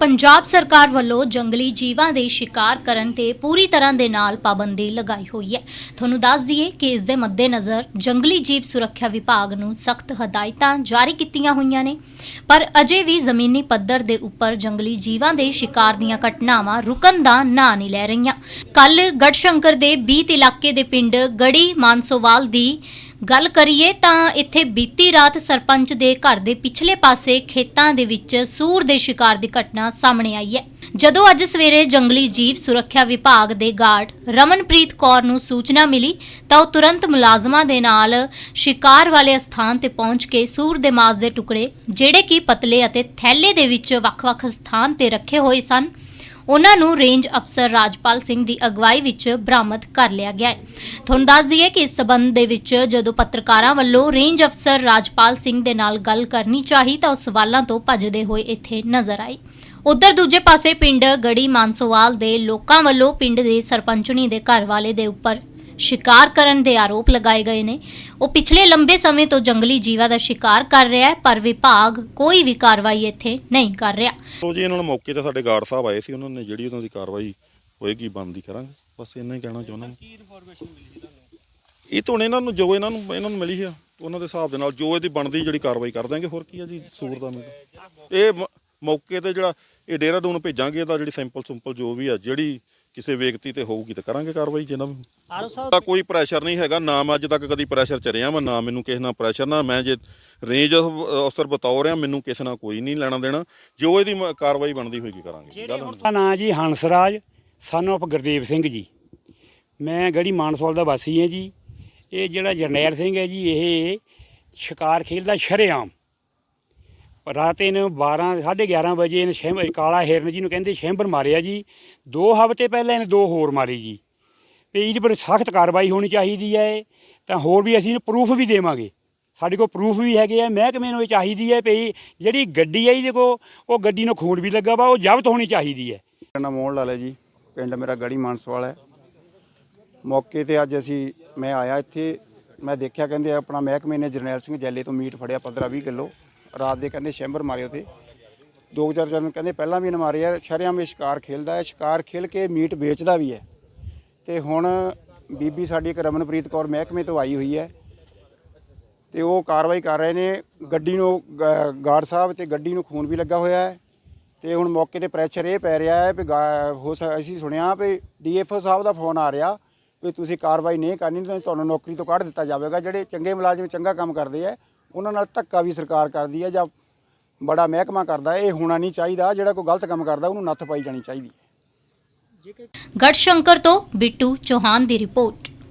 ਪੰਜਾਬ ਸਰਕਾਰ ਵੱਲੋਂ ਜੰਗਲੀ ਜੀਵਾਂ ਦੇ ਸ਼ਿਕਾਰ ਕਰਨ ਤੇ ਪੂਰੀ ਤਰ੍ਹਾਂ ਦੇ ਨਾਲ ਪਾਬੰਦੀ ਲਗਾਈ ਹੋਈ ਹੈ। ਤੁਹਾਨੂੰ ਦੱਸ ਦਈਏ ਕਿ ਇਸ ਦੇ ਮੱਦੇਨਜ਼ਰ ਜੰਗਲੀ ਜੀਵ ਸੁਰੱਖਿਆ ਵਿਭਾਗ ਨੂੰ ਸਖਤ ਹਦਾਇਤਾਂ ਜਾਰੀ ਕੀਤੀਆਂ ਹੋਈਆਂ ਨੇ। ਪਰ ਅਜੇ ਵੀ ਜ਼ਮੀਨੀ ਪੱਧਰ ਦੇ ਉੱਪਰ ਜੰਗਲੀ ਜੀਵਾਂ ਦੇ ਸ਼ਿਕਾਰ ਦੀਆਂ ਘਟਨਾਵਾਂ ਰੁਕਣ ਦਾ ਨਾਂ ਨਹੀਂ ਲੈ ਰਹੀਆਂ। ਕੱਲ ਗੜਸ਼ੰਕਰ ਦੇ ਬੀਤ ਇਲਾਕੇ ਦੇ ਪਿੰਡ ਗੜੀ ਮਾਨਸੋਵਾਲ ਦੀ ਗੱਲ ਕਰੀਏ ਤਾਂ ਇੱਥੇ ਬੀਤੀ ਰਾਤ ਸਰਪੰਚ ਦੇ ਘਰ ਦੇ ਪਿਛਲੇ ਪਾਸੇ ਖੇਤਾਂ ਦੇ ਵਿੱਚ ਸੂਰ ਦੇ ਸ਼ਿਕਾਰ ਦੀ ਘਟਨਾ ਸਾਹਮਣੇ ਆਈ ਹੈ। ਜਦੋਂ ਅੱਜ ਸਵੇਰੇ ਜੰਗਲੀ ਜੀਵ ਸੁਰੱਖਿਆ ਵਿਭਾਗ ਦੇ ਗਾਰਡ ਰਮਨਪ੍ਰੀਤ ਕੌਰ ਨੂੰ ਸੂਚਨਾ ਮਿਲੀ ਤਾਂ ਉਹ ਤੁਰੰਤ ਮੁਲਾਜ਼ਮਾਂ ਦੇ ਨਾਲ ਸ਼ਿਕਾਰ ਵਾਲੇ ਸਥਾਨ ਤੇ ਪਹੁੰਚ ਕੇ ਸੂਰ ਦੇ ਮਾਸ ਦੇ ਟੁਕੜੇ, ਜਿਹੜੇ ਕਿ ਪਤਲੇ ਅਤੇ ਥੈਲੇ ਦੇ ਵਿੱਚ ਵੱਖ-ਵੱਖ ਸਥਾਨ ਤੇ ਰੱਖੇ ਹੋਏ ਸਨ ਉਹਨਾਂ ਨੂੰ ਰੇਂਜ ਅਫਸਰ ਰਾਜਪਾਲ ਸਿੰਘ ਦੀ ਅਗਵਾਈ ਵਿੱਚ ਬਰਾਮਦ ਕਰ ਲਿਆ ਗਿਆ ਹੈ। ਤੁਹਾਨੂੰ ਦੱਸ ਦਈਏ ਕਿ ਇਸ ਸਬੰਧ ਦੇ ਵਿੱਚ ਜਦੋਂ ਪੱਤਰਕਾਰਾਂ ਵੱਲੋਂ ਰੇਂਜ ਅਫਸਰ ਰਾਜਪਾਲ ਸਿੰਘ ਦੇ ਨਾਲ ਗੱਲ ਕਰਨੀ ਚਾਹੀ ਤਾਂ ਉਹ ਸਵਾਲਾਂ ਤੋਂ ਭੱਜਦੇ ਹੋਏ ਇੱਥੇ ਨਜ਼ਰ ਆਈ ਉਧਰ ਦੂਜੇ ਪਾਸੇ ਪਿੰਡ ਗੜੀ ਮਾਨਸੋਵਾਲ ਦੇ ਲੋਕਾਂ ਵੱਲੋਂ ਪਿੰਡ ਦੇ ਸਰਪੰਚਣੀ ਦੇ ਘਰ ਵਾਲੇ ਦੇ ਉੱਪਰ ਸ਼ਿਕਾਰ ਕਰਨ ਦੇ ਆਰੋਪ ਲਗਾਏ ਗਏ ਨੇ। ਉਹ ਪਿਛਲੇ ਲੰਬੇ ਸਮੇਂ ਤੋਂ ਜੰਗਲੀ ਜੀਵਾਂ ਦਾ ਸ਼ਿਕਾਰ ਕਰ ਰਿਹਾ ਹੈ, ਪਰ ਵਿਭਾਗ ਕੋਈ ਵੀ ਕਾਰਵਾਈ ਇੱਥੇ ਨਹੀਂ ਕਰ ਰਿਹਾ। ਉਹ ਜੀ, ਇਹਨਾਂ ਨੂੰ ਮੌਕੇ ਤੇ ਸਾਡੇ ਗਾਰਡ ਸਾਹਿਬ ਆਏ ਸੀ, ਉਹਨਾਂ ਨੇ ਜਿਹੜੀ ਉਹਨਾਂ ਦੀ ਕਾਰਵਾਈ ਹੋਏਗੀ ਬੰਦੀ ਕਰਾਂਗੇ। ਬਸ ਇੰਨਾ ਹੀ ਕਹਿਣਾ ਚਾਹੁੰਦਾ ਕੀ ਇਨਫੋਰਮੇਸ਼ਨ ਮਿਲੀ ਤੁਹਾਨੂੰ ਇਹ ਤੋਂ ਹੁਣ ਇਹਨਾਂ ਨੂੰ, ਜੋ ਇਹਨਾਂ ਨੂੰ ਇਹਨਾਂ ਨੂੰ ਮਿਲੀ ਆ, ਉਹਨਾਂ ਦੇ ਹਿਸਾਬ ਦੇ ਨਾਲ ਜੋ ਇਹਦੀ ਬਣਦੀ ਜਿਹੜੀ ਕਾਰਵਾਈ ਕਰ ਦਾਂਗੇ ਹੋਰ ਕੀ ਆ ਜੀ, ਸੂਰ ਦਾ ਮੈਨੂੰ। ਇਹ ਮ- ਮੌਕੇ ਤੇ ਜਿਹੜਾ ਇਹ ਡੇਰਾਡੂਨ ਭੇਜਾਂਗੇ, ਇਹਦਾ ਜਿਹੜੀ ਸੈਂਪਲ ਸਿੰਪਲ ਜੋ ਵੀ ਆ, ਜਿਹੜੀ ਕਿਸੇ ਵਿਅਕਤੀ ਤੇ ਹੋਊਗੀ ਤਾਂ ਕਰਾਂਗੇ ਕਾਰਵਾਈ ਆਰੋ ਸਾਹਿਬ ਤਾਂ ਕੋਈ ਪ੍ਰੈਸ਼ਰ ਨਹੀਂ ਹੈਗਾ ਨਾ ਮੈਂ ਅੱਜ ਤੱਕ ਕਦੀ ਪ੍ਰੈਸ਼ਰ ਚ ਰਿਹਾ ਮੈਂ ਨਾ ਮੈਨੂੰ ਕਿਸੇ ਨਾਲ ਪ੍ਰੈਸ਼ਰ ਨਾ ਮੈਂ ਜੇ ਰੇਂਜ ਅਫਸਰ ਬਤੌਰ ਰਿਹਾ ਮੈਨੂੰ ਕਿਸੇ ਨਾਲ ਕੋਈ ਨਹੀਂ ਲੈਣਾ ਦੇਣਾ। ਜੋ ਇਹਦੀ ਮ- ਕਾਰਵਾਈ ਬਣਦੀ ਹੋਏਗੀ ਕਰਾਂਗੇ। ਗੱਲ ਨਹੀਂ। ਦਾ ਨਾਂ ਜੀ ਹੰਸਰਾਜ son of ਗੁਰਦੇਵ ਸਿੰਘ ਜੀ। ਮੈਂ ਗੜੀ ਮਾਨਸਵਾਲ ਦਾ ਵਾਸੀ ਹਾਂ ਜੀ। ਇਹ ਜਿਹੜਾ ਜਰਨੈਲ ਸਿੰਘ ਹੈ ਜੀ ਇਹ ਸ਼ਿਕਾਰ ਖੇਡਦਾ ਸ਼ਰੇਆਮ। ਰਾਤ ਇਹਨੂੰ 12 11:30 ਵਜੇ ਇਹਨੇ ਸ਼ੈਂਬ ਕਾਲਾ ਹਿਰਨ ਜੀ ਨੂੰ ਕਹਿੰਦੇ ਸ਼ੈਂਬਰ ਮਾਰਿਆ ਜੀ। ਦੋ ਹਫ਼ਤੇ ਪਹਿਲਾਂ ਇਹਨੇ ਦੋ ਹੋਰ ਮਾਰੀ ਜੀ। ਵੀ ਇਹਦੇ ਪਰ ਸਖਤ ਕਾਰਵਾਈ ਹੋਣੀ ਚਾਹੀਦੀ ਹੈ ਤਾਂ ਹੋਰ ਵੀ ਅਸੀਂ ਇਹਨੂੰ ਪ੍ਰੂਫ ਵੀ ਦੇਵਾਂਗੇ। ਸਾਡੇ ਕੋਲ ਪ੍ਰੂਫ ਵੀ ਹੈਗੇ ਆ। ਮਹਿਕਮੇ ਨੂੰ ਇਹ ਚਾਹੀਦੀ ਹੈ ਵੀ ਜਿਹੜੀ ਗੱਡੀ ਹੈ ਇਹਦੇ ਕੋਲ, ਉਹ ਗੱਡੀ ਨੂੰ ਖੂਨ ਵੀ ਲੱਗਾ ਵਾ, ਉਹ ਜ਼ਬਤ ਹੋਣੀ ਚਾਹੀਦੀ ਹੈ। ਮੇਰਾ ਨਾਮ ਮੋਹਨ ਲਾਲ ਹੈ ਜੀ। ਪਿੰਡ ਮੇਰਾ ਗੜੀ ਮਾਨਸਵਾਲ ਹੈ। ਮੌਕੇ ਤੇ ਅੱਜ ਅਸੀਂ, ਮੈਂ ਆਇਆ ਇੱਥੇ। ਮੈਂ ਦੇਖਿਆ, ਕਹਿੰਦੇ ਆਪਣਾ ਮਹਿਕਮੇ ਨੇ ਜਰਨੈਲ ਸਿੰਘ ਜੈਲੇ ਤੋਂ ਮੀਟ ਫੜਿਆ 15-20 ਕਿਲੋ। ਰਾਤ ਦੇ ਕਹਿੰਦੇ ਸ਼ੈਂਬਰ ਮਾਰੇ ਉਤੇ ਦੋ ਚਾਰ ਜਣ ਕਹਿੰਦੇ ਪਹਿਲਾਂ ਵੀ ਇਹਨੇ ਮਾਰੇ ਆ, ਸ਼ਰੇਆਮ ਇਹ ਸ਼ਿਕਾਰ ਖੇਲਦਾ ਹੈ, ਸ਼ਿਕਾਰ ਖੇਲ ਕੇ ਮੀਟ ਵੇਚਦਾ ਵੀ ਹੈ। ਤੇ ਹੁਣ ਬੀਬੀ ਸਾਡੀ ਇੱਕ ਰਮਨਪ੍ਰੀਤ ਕੌਰ ਮਹਿਕਮੇ ਤੋਂ ਆਈ ਹੋਈ ਹੈ। ਤੇ ਉਹ ਕਾਰਵਾਈ ਕਰ ਰਹੇ ਨੇ, ਗੱਡੀ ਨੂੰ, ਗ- ਗਾਰਡ ਸਾਹਿਬ ਤੇ ਗੱਡੀ ਨੂੰ ਖੂਨ ਵੀ ਲੱਗਾ ਹੋਇਆ ਹੈ। ਤੇ ਹੁਣ ਮੌਕੇ ਤੇ ਪ੍ਰੈਸ਼ਰ ਇਹ ਪੈ ਰਿਹਾ ਹੈ ਵੀ ਗਾ- ਹੋ ਸਕ- ਅਸੀਂ ਸੁਣਿਆ ਵੀ ਡੀਐਫਓ ਸਾਹਿਬ ਦਾ ਫੋਨ ਆ ਰਿਹਾ ਵੀ ਤੁਸੀਂ ਕਾਰਵਾਈ ਨਹੀਂ ਕਰਨੀ, ਤਾਂ ਤੁਹਾਨੂੰ ਨੌਕਰੀ ਤੋਂ ਕੱਢ ਦਿੱਤਾ ਜਾਵੇਗਾ। ਜਿਹੜੇ ਚੰਗੇ ਮੁਲਾਜ਼ਮ ਚੰਗਾ ਕੰਮ ਕਰਦੇ ਆ ਉਹਨਾਂ ਨਾਲ ਧੱਕਾ ਵੀ ਸਰਕਾਰ ਕਰਦੀ ਹੈ ਜਾਂ ਬੜਾ ਮਹਿਕਮਾ ਕਰਦਾ, ਇਹ ਹੋਣਾ ਨਹੀਂ ਚਾਹੀਦਾ, ਜਿਹੜਾ ਕੋਈ ਗਲਤ ਕੰਮ ਕਰਦਾ, ਉਹਨੂੰ ਨੱਥ ਪਾਈ ਜਾਣੀ ਚਾਹੀਦੀ ਹੈ। ਗੜਸ਼ੰਕਰ ਤੋਂ ਬਿੱਟੂ ਚੌਹਾਨ ਦੀ ਰਿਪੋਰਟ।